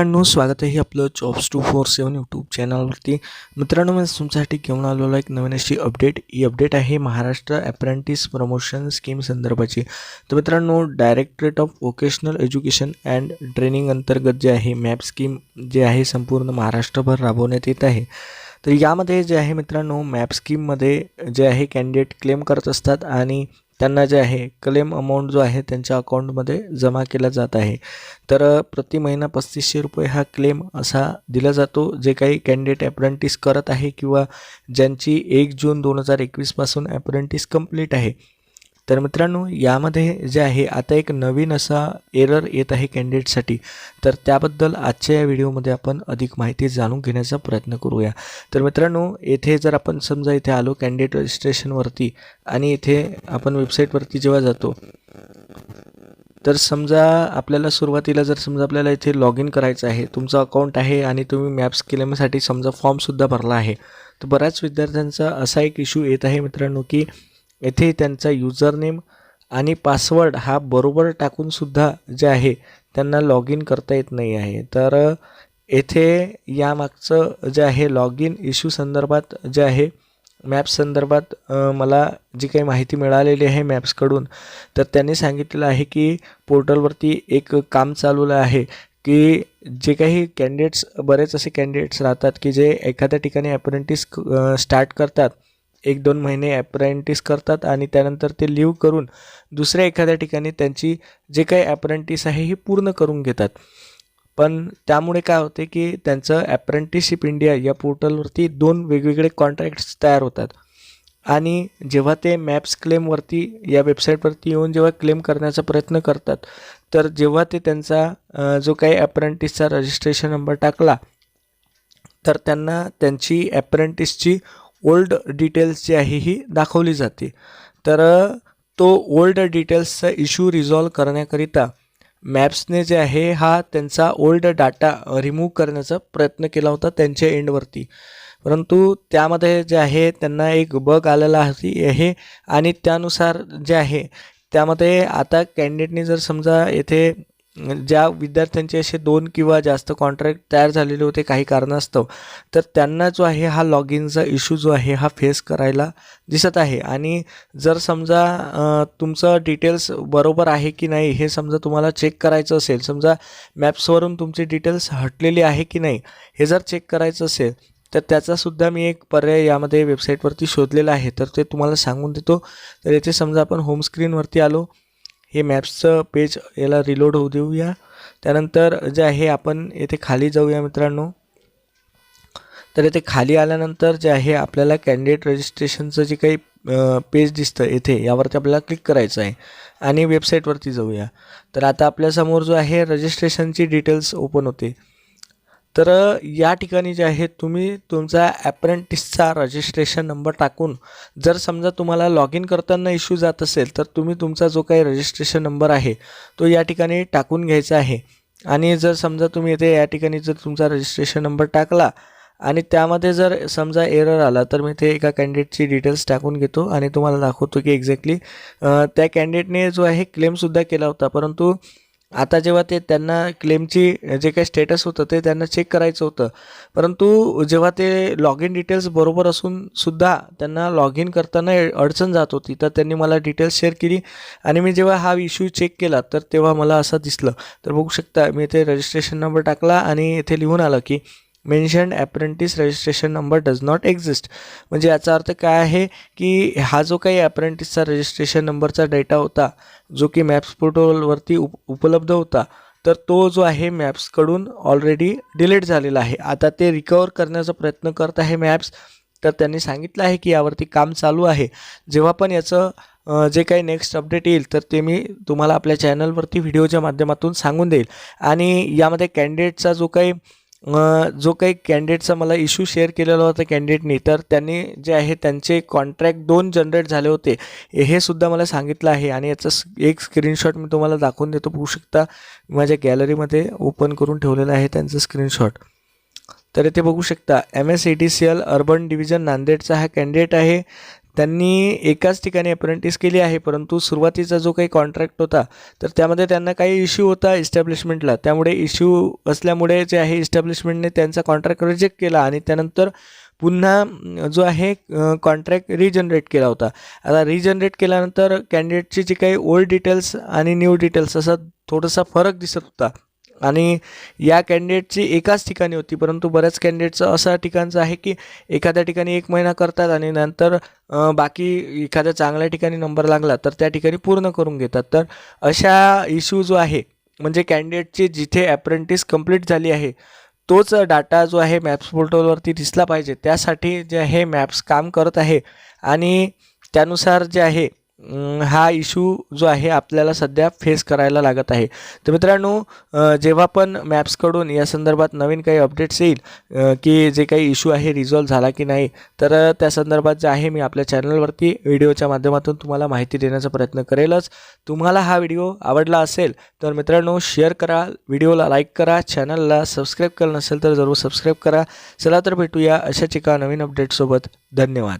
मित्रांनो स्वागत आहे आपलं jobs two four seven YouTube चॅनलवरती मित्रांनो मी तुमच्यासाठी घेऊन आलेलो एक नवीन अशी अपडेट ही अपडेट आहे महाराष्ट्र अप्रेंटिस प्रमोशन स्कीम संदर्भाची. तर मित्रांनो directorate of vocational education and training अंतर्गत जे आहे मॅप स्कीम जे आहे संपूर्ण महाराष्ट्रभर राबवण्यात येत आहे. तर यामध्ये जे आहे मित्रांनो मॅप स्कीममध्ये जे आहे कॅन्डिडेट क्लेम करत असतात आणि त्यांना जे आहे क्लेम अमाऊंट जो आहे त्यांच्या अकाउंटमध्ये जमा केला जात आहे. तर प्रति महिना पस्तीसशे रुपये हा क्लेम असा दिला जातो. जे काही कॅन्डिडेट ॲप्रेंटिस करत आहे किंवा ज्यांची एक जून दोन हजार एकवीसपासून ॲप्रेंटिस कंप्लीट आहे तर मित्रांनो यामध्ये जे आहे आता एक नवीन असा एरर येत आहे कॅन्डिडेटसाठी तर त्याबद्दल आजच्या या व्हिडिओमध्ये आपण अधिक माहिती जाणून घेण्याचा प्रयत्न करूया. तर मित्रांनो येथे जर आपण समजा इथे आलो कॅन्डिडेट रजिस्ट्रेशनवरती आणि इथे आपण वेबसाईटवरती जेव्हा जातो तर समजा आपल्याला सुरुवातीला जर समजा आपल्याला इथे लॉग इन करायचं आहे तुमचं अकाउंट आहे आणि तुम्ही मॅप्स केल्यासाठी समजा फॉर्मसुद्धा भरला आहे तर बऱ्याच विद्यार्थ्यांचा असा एक इश्यू येत आहे मित्रांनो की येथे त्यांचा युजरनेम आणि पासवर्ड हा बरोबर टाकूनसुद्धा जे आहे त्यांना लॉग इन करता येत नाही आहे. तर येथे यामागचं जे आहे लॉग इन इश्यू संदर्भात जे आहे मॅप्स संदर्भात मला जी काही माहिती मिळालेली आहे मॅप्सकडून तर त्यांनी सांगितलेलं आहे की पोर्टलवरती एक काम चालवलं आहे की जे काही कॅन्डिडेट्स बरेच असे कॅन्डिडेट्स राहतात की जे एखाद्या ठिकाणी ॲप्रेंटिस स्टार्ट करतात. एक दोन महिने ॲप्रेंटिस करतात आणि त्यानंतर ते लिव्ह करून दुसऱ्या एखाद्या ठिकाणी त्यांची जे काही ॲप्रेंटिस आहे ही पूर्ण करून घेतात. पण त्यामुळे काय होते की त्यांचं ॲप्रेंटिसशिप इंडिया या पोर्टलवरती दोन वेगवेगळे कॉन्ट्रॅक्ट्स तयार होतात. आणि जेव्हा ते मॅप्स क्लेमवरती या वेबसाईटवरती येऊन जेव्हा क्लेम करण्याचा प्रयत्न करतात तर जेव्हा ते त्यांचा जो काही ॲप्रेंटिसचा रजिस्ट्रेशन नंबर टाकला तर त्यांना त्यांची ॲप्रेंटिसची ओल्ड डिटेल्स जी आहे ही दाखवली जाते. तर तो ओल्ड डिटेल्सचा इश्यू रिझॉल्व करण्याकरिता मॅप्सने जे आहे हा त्यांचा ओल्ड डाटा रिमूव्ह करण्याचा प्रयत्न केला होता त्यांच्या एंडवरती परंतु त्यामध्ये जे आहे त्यांना एक बग आलेला आहे आणि त्यानुसार जे आहे त्यामध्ये आता कॅन्डिडेटने जर समजा येथे ज्या विद्यार्थ्यांचे असे दोन किंवा जास्त कॉन्ट्रॅक्ट तयार झालेले होते काही कारणास्तव तर त्यांना जो आहे हा लॉग इनचा इश्यू जो आहे हा फेस करायला दिसत आहे. आणि जर समजा तुमचं डिटेल्स बरोबर आहे की नाही हे समजा तुम्हाला चेक करायचं असेल समजा मॅप्सवरून तुमची डिटेल्स हटलेली आहे की नाही हे जर चेक करायचं असेल तर त्याचासुद्धा मी एक पर्याय यामध्ये वेबसाईटवरती शोधलेला आहे. तर ते तुम्हाला सांगून देतो. तर येथे समजा आपण होमस्क्रीनवरती आलो हे मॅप्सचं पेज याला रिलोड होऊ देऊया. त्यानंतर जे आहे आपण येथे खाली जाऊया मित्रांनो. तर येथे खाली आल्यानंतर जे आहे आपल्याला कॅन्डिडेट रजिस्ट्रेशनचं जे काही पेज दिसतं येथे यावरती आपल्याला क्लिक करायचं आहे आणि वेबसाईटवरती जाऊया. तर आता आपल्यासमोर जो आहे रजिस्ट्रेशनची डिटेल्स ओपन होते. तर या ठिकाणी जे आहे तुम्ही तुमचा ॲप्रेंटिसचा रजिस्ट्रेशन नंबर टाकून जर समजा तुम्हाला लॉग इन करताना इश्यू जात असेल तर तुम्ही तुमचा जो काही रजिस्ट्रेशन नंबर आहे तो या ठिकाणी टाकून घ्यायचा आहे. आणि जर समजा तुम्ही इथे या ठिकाणी जर तुमचा रजिस्ट्रेशन नंबर टाकला आणि त्यामध्ये जर समजा एरर आला तर मी ते एका कॅन्डिडेटची डिटेल्स टाकून घेतो आणि तुम्हाला दाखवतो की एक्झॅक्टली त्या कॅन्डिडेटने जो आहे क्लेमसुद्धा केला होता. परंतु आता जेव्हा ते त्यांना क्लेमची जे काही स्टेटस होतं ते त्यांना चेक करायचं होतं. परंतु जेव्हा ते लॉग इन डिटेल्स बरोबर असून सुद्धा त्यांना लॉग इन करताना अडचण जात होती तर त्यांनी मला डिटेल्स शेअर केली आणि मी जेव्हा हा इश्यू चेक केला तर तेव्हा मला असं दिसलं. तर बघू शकता मी इथे रजिस्ट्रेशन नंबर टाकला आणि इथे लिहून आलं की mentioned apprentice registration number does not exist म्हणजे याचा अर्थ काय आहे की हा जो काही ॲप्रेंटिसचा रजिस्ट्रेशन नंबरचा डेटा होता जो की मॅप्स पोर्टलवरती उप उपलब्ध होता तर तो जो आहे मॅप्सकडून ऑलरेडी डिलीट झालेला आहे. आता ते रिकवर करण्याचा प्रयत्न करत आहे मॅप्स तर त्यांनी सांगितलं आहे की यावरती काम चालू आहे. जेव्हा पण याचं जे काही नेक्स्ट अपडेट येईल तर ते मी तुम्हाला आपल्या चॅनलवरती व्हिडिओच्या माध्यमातून सांगून देईल. आणि यामध्ये कॅन्डिडेटचा जो काही जो काही कॅन्डिडेटचा मला इश्यू शेअर केलेला होता कॅन्डिडेटनी तर त्यांनी जे आहे त्यांचे कॉन्ट्रॅक्ट दोन जनरेट झाले होते. हे सुद्धा मला सांगितलं आहे आणि याचं एक स्क्रीनशॉट मी तुम्हाला दाखवून देतो. बघू शकता माझ्या गॅलरीमध्ये ओपन करून ठेवलेलं आहे त्यांचं स्क्रीनशॉट तर इथे बघू शकता M S E T C L urban division नांदेडचा हा कॅन्डिडेट आहे. त्यांनी एकाच ठिकाणी अप्रेंटिस केली आहे परंतु सुरुवातीचा जो काही कॉन्ट्रॅक्ट होता तर त्यामध्ये त्यांना काही इश्यू होता इस्टॅब्लिशमेंटला त्यामुळे इश्यू असल्यामुळे जे आहे इस्टॅब्लिशमेंटने त्यांचा कॉन्ट्रॅक्ट रिजेक्ट केला आणि त्यानंतर पुन्हा जो आहे कॉन्ट्रॅक्ट रिजनरेट केला होता. आता रिजनरेट केल्यानंतर कॅन्डिडेटची जी काही ओल्ड डिटेल्स आणि न्यू डिटेल्स असा थोडासा फरक दिसत होता. आणि या कॅन्डिडेटची एकाच ठिकाणी होती परंतु बऱ्याच कॅन्डिडेटचं असं ठिकाणचं आहे की एखाद्या ठिकाणी एक महिना करतात आणि नंतर बाकी एखाद्या चांगल्या ठिकाणी नंबर लागला तर त्या ठिकाणी पूर्ण करून घेतात. तर अशा इश्यू जो आहे म्हणजे कॅन्डिडेटची जिथे ॲप्रेंटिस कंप्लीट झाली आहे तोच डाटा जो आहे मॅप्स पोर्टलवरती दिसला पाहिजे. त्यासाठी जे आहे मॅप्स काम करत आहे आणि त्यानुसार जे आहे हा इश्यू जो आहे आपल्याला सध्या फेस करायला लागत आहे. तर मित्रांनो जेव्हा पण मॅप्सकडून या संदर्भात नवीन काही अपडेट्स येईल की जे काही इशू आहे रिझॉल्व झाला की नाही तर त्या संदर्भात जे आहे मी आपल्या चॅनलवरती व्हिडिओच्या माध्यमातून तुम्हाला माहिती देण्याचा प्रयत्न करेलच. तुम्हाला हा व्हिडिओ आवडला असेल तर मित्रांनो शेअर करा व्हिडिओला लाईक करा चॅनलला सबस्क्राईब केलं नसेल तर जरूर सबस्क्राईब करा. चला तर भेटूया अशाच एका नवीन अपडेटसोबत धन्यवाद.